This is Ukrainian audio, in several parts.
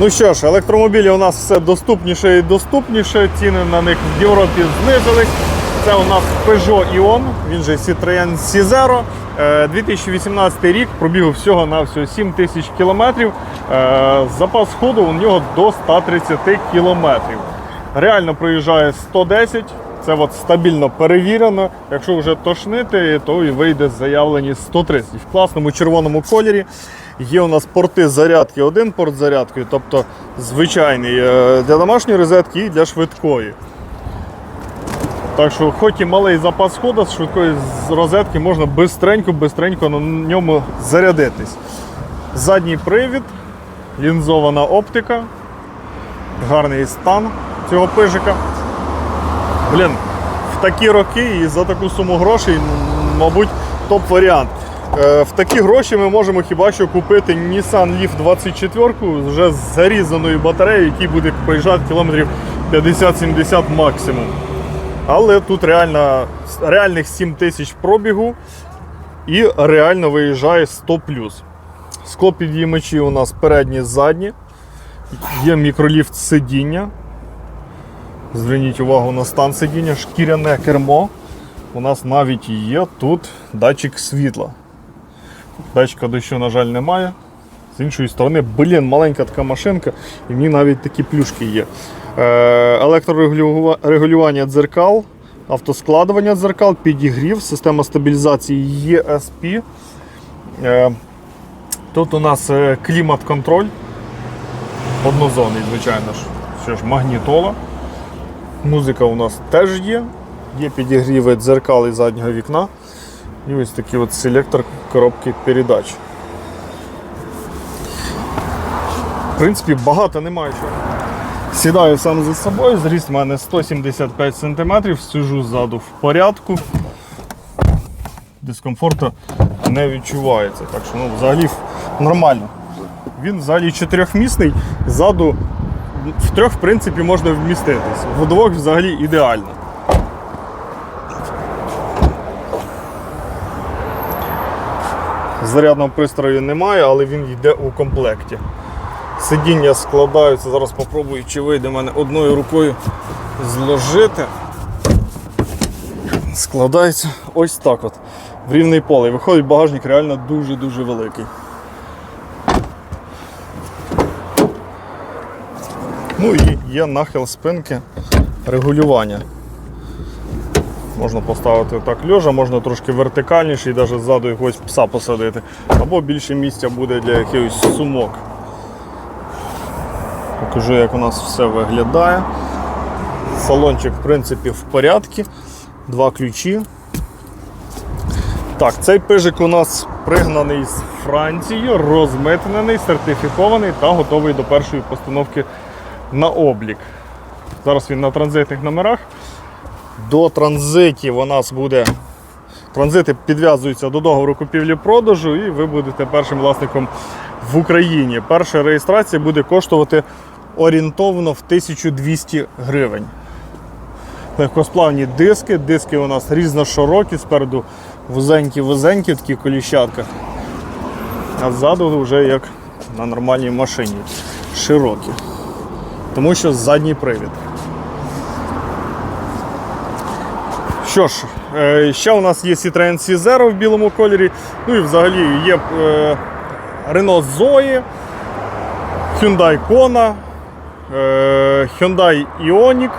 Ну що ж, електромобілі у нас все доступніше і доступніше. Ціни на них в Європі знизились. Це у нас Peugeot Ion, він же Citroën C0. Е, 2018 рік пробіг всього на всього 7 тисяч кілометрів. Е, Запас ходу у нього до 130 кілометрів. Реально проїжджає 110. Це от стабільно перевірено. Якщо вже тошнити, то і вийде заявлені 130 в класному червоному кольорі. Є у нас порти зарядки, один порт зарядки, тобто звичайний е, для домашньої розетки і для швидкої. Так що, хоч і малий запас ходу з швидкої розетки можна бистренько-бистренько на ньому зарядитись. Задній привід, лінзована оптика, гарний стан цього пижика. Блін, в такі роки і за таку суму грошей, мабуть, топ-варіант. Е, В такі гроші ми можемо хіба що купити Nissan Leaf 24 вже з зарізаною батареєю, який буде проїжджати кілометрів 50-70 максимум. Але тут реально, реальних 7 тисяч пробігу і реально виїжджає 100 Склопідіймачі у нас передні, задні. Є мікроліфт сидіння. Зверніть увагу на стан сидіння, шкіряне кермо. У нас навіть є тут датчик світла. Датчика дощу, на жаль, немає. З іншої сторони, блін, маленька така машинка, і в ній навіть такі плюшки є. Е, електрорегулювання дзеркал, автоскладування дзеркал, підігрів, система стабілізації ESP. Е, тут у нас е, клімат-контроль. Однозонний, звичайно ж. Що ж, магнітола. Музика у нас теж є. Є підігріви дзеркал і заднього вікна. І ось такий от селектор коробки передач. В принципі, багато немає чого. Сідаю сам за собою, зріст у мене 175 см, сижу ззаду в порядку. Дискомфорту не відчувається. Так що ну, взагалі нормально. Він взагалі чотирьохмісний, ззаду в трьох, в принципі, можна вміститись. В двох взагалі ідеально. Зарядного пристрою немає, але він йде у комплекті. Сидіння складаються, зараз спробую, чи вийде мене одною рукою зложити. Складається ось так от. В рівний поле. Виходить багажник реально дуже-дуже великий. Ну і є нахил спинки регулювання. Можна поставити так льожа, можна трошки вертикальніше і навіть ззаду якогось пса посадити. Або більше місця буде для якихось сумок. Покажу, як у нас все виглядає. Салончик, в принципі, в порядку. Два ключі. Так, цей пижик у нас пригнаний з Франції, розмитнений, сертифікований та готовий до першої постановки на облік. Зараз він на транзитних номерах. До транзитів у нас буде. Транзити підв'язуються до договору купівлі-продажу, і ви будете першим власником в Україні. Перша реєстрація буде коштувати орієнтовно в 1200 гривень. Легкосплавні диски. Диски у нас різноширокі, спереду вузенькі-вузенькі, такі коліщатка. А ззаду вже як на нормальній машині. Широкі. Тому що задній привід. Що ж, е, ще у нас є Citroen C0 в білому кольорі. Ну і взагалі є е, Renault Zoe, Hyundai Kona, е, Hyundai Ioniq,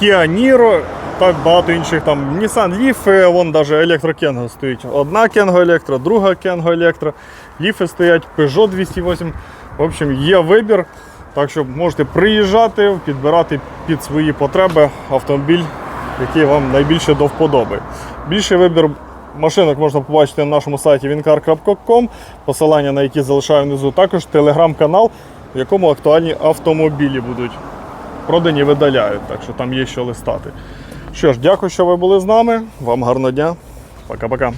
Kia Niro та багато інших там Nissan Leaf, вон навіть електрокенго стоїть. Одна Kengo електро, друга Kengo електро, Ліфи стоять, Peugeot 208. В общем, є вибір. Так що можете приїжджати, підбирати під свої потреби автомобіль, який вам найбільше до вподоби. Більший вибір машинок можна побачити на нашому сайті wincar.com, посилання на які залишаю внизу. Також телеграм-канал, в якому актуальні автомобілі будуть продані, видаляють, так що там є що листати. Що ж, дякую, що ви були з нами. Вам гарного дня. Пока-пока.